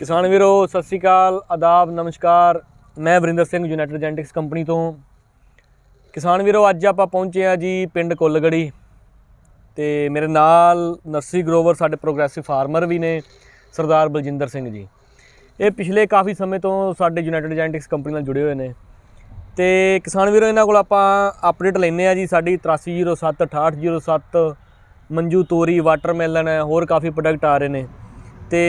ਕਿਸਾਨ ਵੀਰੋ, ਸਤਿ ਸ੍ਰੀ ਅਕਾਲ, ਆਦਾਬ, ਨਮਸਕਾਰ। ਮੈਂ Varinder Singh United Genetics company ਤੋਂ। ਕਿਸਾਨ ਵੀਰੋ, ਅੱਜ ਆਪਾਂ ਪਹੁੰਚੇ ਆ ਜੀ ਪਿੰਡ ਕੁੱਲਗੜੀ ਤੇ ਮੇਰੇ ਨਾਲ ਨਰਸਰੀ ਗਰੋਵਰ ਸਾਡੇ ਪ੍ਰੋਗਰੈਸਿਵ ਫਾਰਮਰ ਵੀ ਨੇ, ਸਰਦਾਰ ਬਲਜਿੰਦਰ ਸਿੰਘ ਜੀ। ਇਹ ਪਿਛਲੇ ਕਾਫੀ ਸਮੇਂ ਤੋਂ ਸਾਡੇ ਯੂਨਾਈਟਿਡ ਜੈਨਟਿਕਸ ਕੰਪਨੀ ਨਾਲ ਜੁੜੇ ਹੋਏ ਨੇ। ਤੇ ਕਿਸਾਨ ਵੀਰੋ, ਇਹਨਾਂ ਕੋਲ ਆਪਾਂ ਅਪਡੇਟ ਲੈਨੇ ਆ ਜੀ, ਸਾਡੀ 8307 6807 ਮੰਜੂ ਤੋਰੀ ਵਾਟਰਮੈਲਨ ਹੈ, ਹੋਰ ਕਾਫੀ ਪ੍ਰੋਡਕਟ ਆ ਰਹੇ ਨੇ। ਤੇ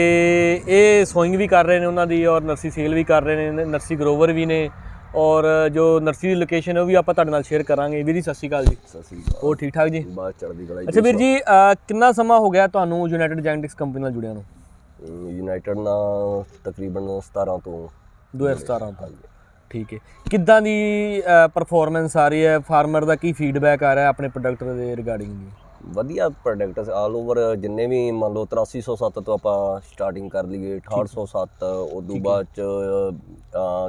ਇਹ ਸੋਇੰਗ ਵੀ ਕਰ ਰਹੇ ਨੇ ਉਹਨਾਂ ਦੀ ਔਰ ਨਰਸਰੀ ਸੇਲ ਵੀ ਕਰ ਰਹੇ ਨੇ ਨਰਸਰੀ ਗਰੋਵਰ ਵੀ ਨੇ ਔਰ ਜੋ ਨਰਸਰੀ ਦੀ ਲੋਕੇਸ਼ਨ ਹੈ ਉਹ ਵੀ ਆਪਾਂ ਤੁਹਾਡੇ ਨਾਲ ਸ਼ੇਅਰ ਕਰਾਂਗੇ। ਵੀਰ ਜੀ ਸਤਿ ਸ਼੍ਰੀ ਅਕਾਲ ਜੀ। ਸਤਿ ਸ੍ਰੀ ਅਕਾਲ। ਹੋਰ ਠੀਕ ਠਾਕ ਜੀ? ਬਾਤ ਚੜਦੀ ਕਲਾ ਅੱਛਾ ਵੀਰ ਜੀ ਕਿੰਨਾ ਸਮਾਂ ਹੋ ਗਿਆ ਤੁਹਾਨੂੰ ਯੂਨਾਈਟਿਡ ਜੈਨਟਿਕਸ ਕੰਪਨੀ ਨਾਲ ਜੁੜਿਆਂ ਨੂੰ? ਯੂਨਾਈਟਿਡ ਨਾਲ ਤਕਰੀਬਨ 17 ਤੋਂ। 2017 ਤੋਂ। ਠੀਕ ਹੈ। ਕਿੱਦਾਂ ਦੀ ਪਰਫਾਰਮੈਂਸ ਆ ਰਹੀ ਹੈ? ਫਾਰਮਰ ਦਾ ਕੀ ਫੀਡਬੈਕ ਆ ਰਿਹਾ ਆਪਣੇ ਪ੍ਰੋਡਕਟ ਦੇ ਰਿਗਾਰਡਿੰਗ ਜੀ ਵਧੀਆ ਪ੍ਰੋਡਕਟ ਆਲ ਓਵਰ ਜਿੰਨੇ ਵੀ ਮੰਨ ਲਓ 8307 ਤੋਂ ਆਪਾਂ ਸਟਾਰਟਿੰਗ ਕਰ ਲਈਏ 6807 ਉਦੋਂ ਬਾਅਦ ਚ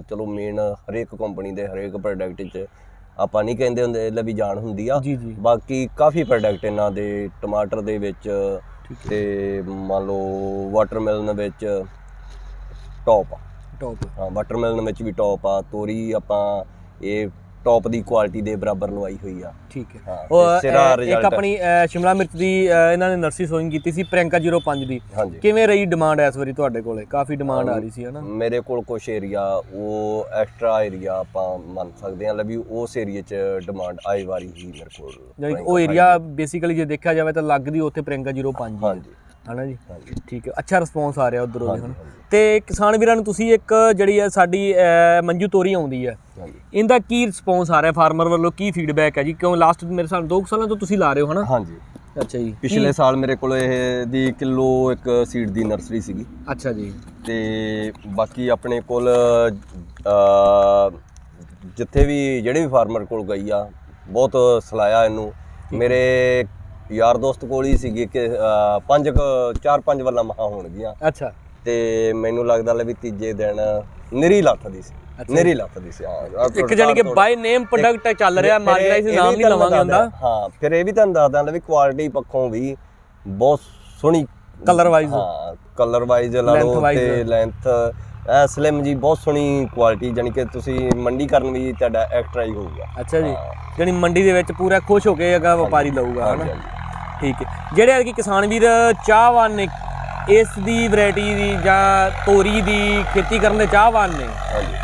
ਚਲੋ ਮੇਨ ਹਰੇਕ ਕੰਪਨੀ ਦੇ ਹਰੇਕ ਪ੍ਰੋਡਕਟ 'ਚ ਆਪਾਂ ਨਹੀਂ ਕਹਿੰਦੇ ਹੁੰਦੇ ਲੈ ਵੀ ਜਾਣ ਹੁੰਦੀ ਆ। ਬਾਕੀ ਕਾਫੀ ਪ੍ਰੋਡਕਟ ਇਹਨਾਂ ਦੇ ਟਮਾਟਰ ਦੇ ਵਿੱਚ ਤੇ ਮੰਨ ਲਓ ਵਾਟਰਮੈਲਨ ਵਿੱਚ ਟੌਪ ਆ। ਟੌਪ ਹਾਂ ਵਾਟਰਮੈਲਨ ਵਿੱਚ ਵੀ ਟੌਪ ਆ। ਤੋਰੀ ਆਪਾਂ ਇਹ ਟੌਪ ਦੀ ਕੁਆਲਿਟੀ ਦੇ ਬਰਾਬਰ ਲਵਾਈ ਹੋਈ ਆ। ਠੀਕ ਹੈ। ਹਾਂ ਸਿਰਾ ਇੱਕ ਆਪਣੀ ਸ਼ਿਮਲਾ ਮਿਰਚ ਦੀ ਇਹਨਾਂ ਨੇ ਨਰਸਰੀ ਸੋਇੰਗ ਕੀਤੀ ਸੀ ਪ੍ਰਿਯੰਕਾ 05 ਦੀ। ਹਾਂਜੀ। ਕਿਵੇਂ ਰਹੀ ਡਿਮਾਂਡ ਇਸ ਵਾਰੀ ਤੁਹਾਡੇ ਕੋਲੇ? ਕਾਫੀ ਡਿਮਾਂਡ ਆ ਰਹੀ ਸੀ ਹਨਾ? ਮੇਰੇ ਕੋਲ ਕੁਝ ਏਰੀਆ ਉਹ ਐਕਸਟਰਾ ਏਰੀਆ ਆਪਾਂ ਮੰਨ ਸਕਦੇ ਹਾਂ ਲੈ ਵੀ ਉਸ ਏਰੀਆ 'ਚ ਡਿਮਾਂਡ ਆਈ ਵਾਰੀ ਹੀ ਮੇਰੇ ਕੋਲ ਉਹ ਏਰੀਆ ਬੇਸਿਕਲੀ ਜੇ ਦੇਖਿਆ ਜਾਵੇ ਤਾਂ ਲੱਗਦੀ ਉੱਥੇ ਪ੍ਰਿਯੰਕਾ 05 ਹੀ ਹੈ ਹਾਂਜੀ। ਹਨਾ ਜੀ? ਹਾਂਜੀ ਠੀਕ ਹੈ। ਅੱਛਾ ਰਿਸਪੌਂਸ ਆ ਰਿਹਾ ਉਧਰੋਂ ਦੀ ਹਨਾ? ਤੇ ਕਿਸਾਨ ਵੀਰਾਂ ਨੂੰ ਤੁਸੀਂ ਇੱਕ ਜਿਹੜੀ ਹੈ ਸਾਡੀ ਮੰਜੂ ਤੋਰੀ ਆਉਂਦੀ ਹੈ ਇਹਦਾ ਕੀ ਰਿਸਪੌਂਸ ਆ ਰਿਹਾ ਫਾਰਮਰ ਵੱਲੋਂ? ਕੀ ਫੀਡਬੈਕ ਹੈ ਜੀ? ਕਿਉਂ ਲਾਸਟ ਮੇਰੇ ਸਾਲ 2 ਸਾਲਾਂ ਤੋਂ ਤੁਸੀਂ ਲਾ ਰਹੇ ਹੋ ਹਨਾ? ਹਾਂਜੀ। ਅੱਛਾ ਜੀ। ਪਿਛਲੇ ਸਾਲ ਮੇਰੇ ਕੋਲ ਇਹ ਦੀ ਕਿਲੋ ਇੱਕ ਸੀਡ ਦੀ ਨਰਸਰੀ ਸੀਗੀ। ਅੱਛਾ ਜੀ। ਤੇ ਬਾਕੀ ਆਪਣੇ ਕੋਲ ਜਿੱਥੇ ਵੀ ਜਿਹੜੇ ਵੀ ਫਾਰਮਰ ਕੋਲ ਗਈ ਆ ਬਹੁਤ ਸਲਾਇਆ ਇਹਨੂੰ। ਮੇਰੇ ਯਾਰ ਦੋਸਤ ਕੋਲ ਹੀ ਸੀਗੀ ਕਿ ਪੰਜ ਕੁ- ਚਾਰ ਪੰਜ ਵੱਲਾਂ ਮਹਾ ਹੋਣਗੀਆਂ। ਅੱਛਾ। ਤੇ ਮੈਨੂੰ ਲੱਗਦਾ ਲੈ ਵੀ ਤੀਜੇ ਦਿਨ ਨਿਰੀ ਲੱਥ ਦੀ ਸੀ। ਨਿਰੀ ਲੱਥ ਦੀ ਸੀ ਹਾਂ ਇੱਕ ਜਾਨੀ ਕਿ ਬਾਈ ਨੇਮ ਪ੍ਰੋਡਕਟ ਚੱਲ ਰਿਹਾ ਮਾਰਕੀਟ ਇਹ- ਨਾਮ ਇਹ ਨਹੀਂ ਵੀ ਲਵਾਂਗੇ ਤੁਹਾਨੂੰ ਹੁੰਦਾ ਦੱਸਦਾ- ਹਾਂ ਫਿਰ ਇਹ ਵੀ ਤੁਹਾਨੂੰ ਦੱਸਦਾ ਲੈ ਵੀ ਕੁਆਲਿਟੀ ਪੱਖੋਂ ਵੀ ਬਹੁਤ ਸੋਹਣੀ ਕਲਰ ਵਾਈਜ਼ ਹਾਂ ਕਲਰ ਵਾਈਜ਼ ਲਾ Length ਲਓ wise। ਤੇ ਲੈਂਥ ਐ ਸਲਿਮ ਜੀ ਬਹੁਤ ਸੋਹਣੀ ਕੁਆਲਿਟੀ ਜਾਨੀ ਕਿ ਤੁਸੀਂ ਮੰਡੀ ਕਰਨ ਵੀ ਤੁਹਾਡਾ ਐਕਸਟਰਾ ਹੀ ਹੋਊਗਾ। ਅੱਛਾ ਜੀ। ਜਾਨੀ ਮੰਡੀ ਦੇ ਵਿੱਚ ਪੂਰਾ ਖੁਸ਼ ਹੋ ਕੇ ਅਗਾ ਵਪਾਰੀ ਲਊਗਾ ਹਾਂਜੀ, ਹਨਾ? ਹਾਂਜੀ। ਠੀਕ ਹੈ। ਜਿਹੜੇ ਕਿ ਕਿਸਾਨ ਵੀਰ ਚਾਹਵਾਨ ਨੇ ਇਸ ਦੀ ਵੈਰਾਈਟੀ ਦੀ ਜਾਂ ਤੋਰੀ ਦੀ ਖੇਤੀ ਕਰਨ ਦੇ ਚਾਹਵਾਨ ਨੇ ਹਾਂਜੀ।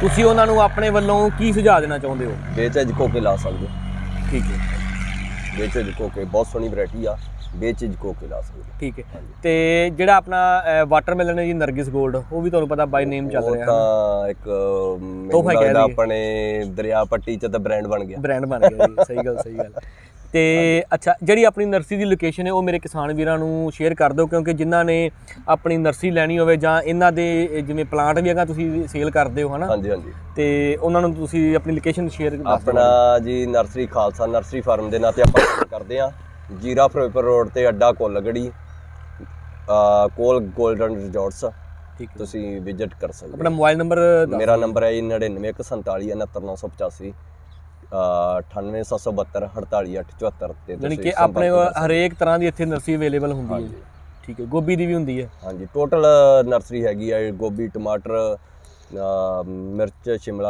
ਤੁਸੀਂ ਉਹਨਾਂ ਨੂੰ ਆਪਣੇ ਵੱਲੋਂ ਕੀ ਸੁਝਾਅ ਦੇਣਾ ਚਾਹੁੰਦੇ ਹੋ? ਵੇਚ ਝਿਜਕੋ ਕੇ ਲਾ ਸਕਦੇ। ਹੋ। ਠੀਕ ਹੈ। ਵੇਚ ਝਿਜਕੋ ਕੇ ਬਹੁਤ ਸੋਹਣੀ ਵੈਰਾਈਟੀ ਆ। ਵੇਚ ਝਿਜਕੋ ਕੇ ਲਾ ਸਕਦੇ। ਹੋ। ਠੀਕ ਹੈ। ਤੇ ਜਿਹੜਾ ਆਪਣਾ ਵਾਟਰਮੈਲਨ ਹੈ ਜੀ ਨਰਗਿਸ 골ਡ ਉਹ ਵੀ ਤੁਹਾਨੂੰ ਪਤਾ ਬਾਈ ਨੇਮ ਚੱਲ ਉਹ ਰਿਹਾ। ਤਾਂ ਇੱਕ ਮੈਨੂੰ ਤੋਹਫ਼ਾ ਹੀ ਕਹਿ ਲੱਗਦਾ ਲਈਏ। ਆਪਣੇ ਦਰਿਆ ਪੱਟੀ ਚ ਤਾਂ ਬ੍ਰਾਂਡ ਬਣ ਗਿਆ। ਬ੍ਰਾਂਡ ਬਣ ਗਿਆ ਜੀ ਸਹੀ ਗੱਲ ਸਹੀ ਗੱਲ। ਤੇ ਅੱਛਾ ਜਿਹੜੀ ਆਪਣੀ ਨਰਸਰੀ ਦੀ ਲੋਕੇਸ਼ਨ ਹੈ ਉਹ ਮੇਰੇ ਕਿਸਾਨ ਵੀਰਾਂ ਨੂੰ ਸ਼ੇਅਰ ਕਰ ਦਿਓ ਕਿਉਂਕਿ ਜਿਨ੍ਹਾਂ ਨੇ ਆਪਣੀ ਨਰਸਰੀ ਲੈਣੀ ਹੋਵੇ ਜਾਂ ਇਹਨਾਂ ਦੇ ਜਿਵੇਂ ਪਲਾਂਟ ਵੀ ਹੈਗਾ ਤੁਸੀਂ ਸੇਲ ਕਰਦੇ ਹੋ ਹਨਾ? ਹਾਂਜੀ ਹਾਂਜੀ। ਤੇ ਉਹਨਾਂ ਨੂੰ ਤੁਸੀਂ ਆਪਣੀ ਲੋਕੇਸ਼ਨ ਸ਼ੇਅਰ ਕਰ ਦਿਓ। ਆਪਣਾ ਜੀ ਨਰਸਰੀ ਖਾਲਸਾ ਨਰਸਰੀ ਫਾਰਮ ਦੇ ਨਾਂ ਤੇ ਆਪਾਂ ਕਰਦੇ ਆ ਜੀਰਾ ਫਿਰੋਜ਼ਪੁਰ ਰੋਡ ਤੇ ਅੱਡਾ ਕੋਲ ਕੋਲਗੜੀ ਕੋਲ 골ਡਨ ਰਿਜ਼ੋਰਟਸ। ਠੀਕ ਤੁਸੀਂ ਵਿਜ਼ਿਟ ਕਰ ਸਕਦੇ ਹੋ। ਆਪਣਾ ਮੋਬਾਈਲ ਨੰਬਰ ਮੇਰਾ ਨੰਬਰ ਹੈ 99147799985 9872748874 ਤੇ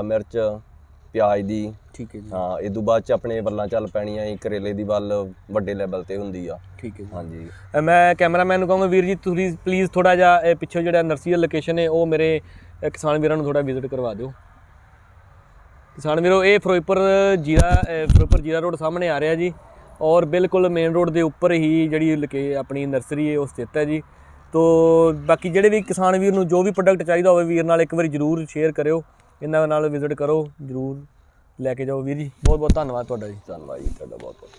ਮਿਰਚ ਪਿਆਜ਼ ਦੀ। ਠੀਕ ਹਾਂ ਇਹ ਬਾਅਦ ਚ ਆਪਣੇ ਵੱਲਾਂ ਚੱਲ ਪੈਣੀਆਂ ਕਰੇਲੇ ਦੀ ਵੱਲ ਵੱਡੇ ਲੈਵਲ ਤੇ ਹੁੰਦੀ ਆ। ਠੀਕ ਹੈ ਹਾਂਜੀ। ਮੈਂ ਕੈਮਰਾਮੈਨ ਨੂੰ ਕਹਾਂਗਾ ਵੀਰ ਜੀ ਤੁਸੀਂ ਪਲੀਜ਼ ਥੋੜਾ ਜਿਹਾ ਪਿੱਛੇ ਜਿਹੜਾ ਨਰਸਰੀ ਲੋਕੇਸ਼ਨ ਹੈ ਉਹ ਮੇਰੇ ਕਿਸਾਨ ਵੀਰਾਂ ਨੂੰ ਥੋੜਾ ਵਿਜ਼ਿਟ ਕਰਵਾ ਦਿਓ। ਕਿਸਾਨ ਵੀਰੋ, ਇਹ ਫਿਰੋਜ਼ਪੁਰ ਜੀਰਾ ਫਿਰੋਜ਼ਪੁਰ ਜੀਰਾ ਰੋਡ ਸਾਹਮਣੇ ਆ ਰਿਹਾ ਜੀ। ਔਰ ਬਿਲਕੁਲ ਮੇਨ ਰੋਡ ਦੇ ਉੱਪਰ ਹੀ ਜਿਹੜੀ ਲੋਕੇ ਆਪਣੀ ਨਰਸਰੀ ਹੈ, ਉਹ ਸਥਿਤ ਹੈ ਜੀ। ਤੋ ਬਾਕੀ ਜਿਹੜੇ ਵੀ ਕਿਸਾਨ ਵੀਰ ਨੂੰ ਜੋ ਵੀ ਪ੍ਰੋਡਕਟ ਚਾਹੀਦਾ ਹੋਵੇ ਵੀਰ ਨਾਲ ਇੱਕ ਵਾਰੀ ਜਰੂਰ ਸ਼ੇਅਰ ਕਰਿਓ। ਇਹਨਾਂ ਨਾਲ ਵਿਜ਼ਿਟ ਕਰੋ, ਜਰੂਰ ਲੈ ਕੇ ਜਾਓ ਵੀਰ ਜੀ। ਬਹੁਤ ਬਹੁਤ ਧੰਨਵਾਦ ਤੁਹਾਡਾ ਜੀ। ਧੰਨਵਾਦ ਜੀ, ਤੁਹਾਡਾ ਬਹੁਤ ਬਹੁਤ